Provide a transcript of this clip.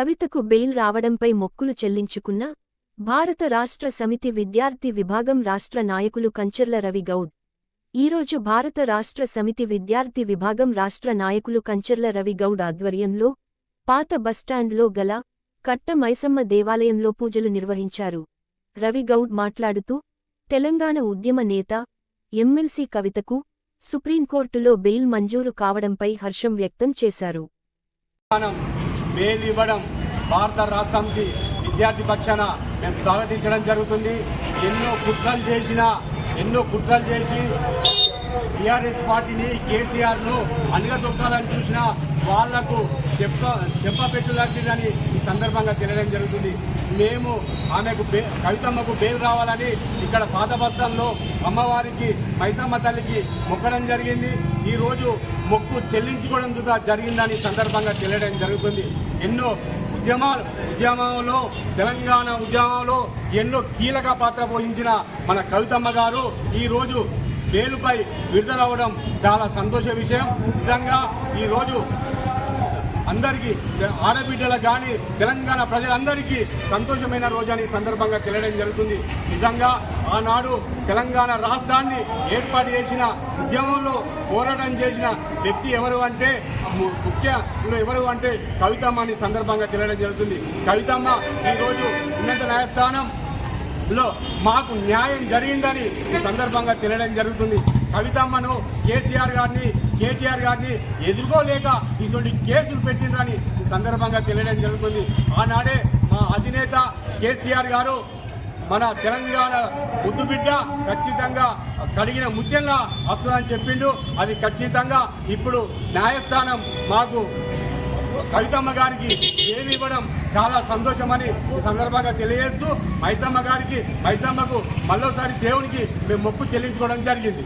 కవితకు బెయిల్ రావడంపై మొక్కులు చెల్లించుకున్న భారత రాష్ట్ర సమితి విద్యార్థి విభాగం రాష్ట్ర నాయకులు కంచర్ల రవి గౌడ్. ఈరోజు భారత రాష్ట్ర సమితి విద్యార్థి విభాగం రాష్ట్ర నాయకులు కంచర్ల రవి గౌడ్ ఆధ్వర్యంలో పాత బస్టాండ్లో గల కట్ట మైసమ్మ దేవాలయంలో పూజలు నిర్వహించారు. రవి గౌడ్ మాట్లాడుతూ తెలంగాణ ఉద్యమ నేత ఎమ్మెల్సీ కవితకు సుప్రీంకోర్టులో బెయిల్ మంజూరు కావడంపై హర్షం వ్యక్తం చేశారు. బెయిల్ ఇవ్వడం భారత రాష్ట్రానికి విద్యార్థి పక్షాన మేము స్వాగతించడం జరుగుతుంది. ఎన్నో కుట్రలు చేసిన ఎన్నో కుట్రలు చేసి టీఆర్ఎస్ పార్టీని కేసీఆర్ను అణగదొక్కాలని చూసిన వాళ్ళకు చెప్ప చెప్పపెట్టు లాంటిదని ఈ సందర్భంగా తెలియడం జరుగుతుంది. మేము ఆమెకు బే కవితమ్మకు బెయిల్ రావాలని ఇక్కడ పాత బస్టాండ్లో అమ్మవారికి మైసమ్మ తల్లికి మొక్కడం జరిగింది. ఈరోజు మొక్కు చెల్లించుకోవడం కూడా జరిగిందని సందర్భంగా తెలియడం జరుగుతుంది. ఎన్నో ఉద్యమాలు ఉద్యమంలో తెలంగాణ ఉద్యమంలో ఎన్నో కీలక పాత్ర పోషించిన మన కవితమ్మ గారు ఈరోజు బెయిల్పై విడుదలవ్వడం చాలా సంతోష విషయం. నిజంగా ఈరోజు అందరికీ ఆడబిడ్డలకు కానీ తెలంగాణ ప్రజలందరికీ సంతోషమైన రోజు అని సందర్భంగా తెలియడం జరుగుతుంది. నిజంగా ఆనాడు తెలంగాణ రాష్ట్రాన్ని ఏర్పాటు చేసిన ఉద్యమంలో పోరాటం చేసిన వ్యక్తి ఎవరు అంటే ము- ముఖ్యంలో ఎవరు అంటే కవితమ్మ అని సందర్భంగా తెలియడం జరుగుతుంది. కవితమ్మ ఈరోజు ఉన్నత న్యాయస్థానం లో మాకు న్యాయం జరిగిందని ఈ సందర్భంగా తెలియడం జరుగుతుంది. కవితమ్మను కేసీఆర్ గారిని కేటీఆర్ గారిని ఎదుర్కోలేక ఇటువంటి కేసులు పెట్టిండ్రని ఈ సందర్భంగా తెలియడం జరుగుతుంది. ఆనాడే మా అధినేత కేసీఆర్ గారు మన తెలంగాణ ముద్దు బిడ్డ ఖచ్చితంగా కడిగిన ముత్యంలా వస్తుందని చెప్పిండు. అది ఖచ్చితంగా ఇప్పుడు న్యాయస్థానం మాకు కవితమ్మ గారికి ఏమి ఇవ్వడం చాలా సంతోషమని ఈ సందర్భంగా తెలియజేస్తూ మైసమ్మ గారికి మైసమ్మకు మళ్ళోసారి దేవునికి మేము మొక్కు చెల్లించుకోవడం జరిగింది.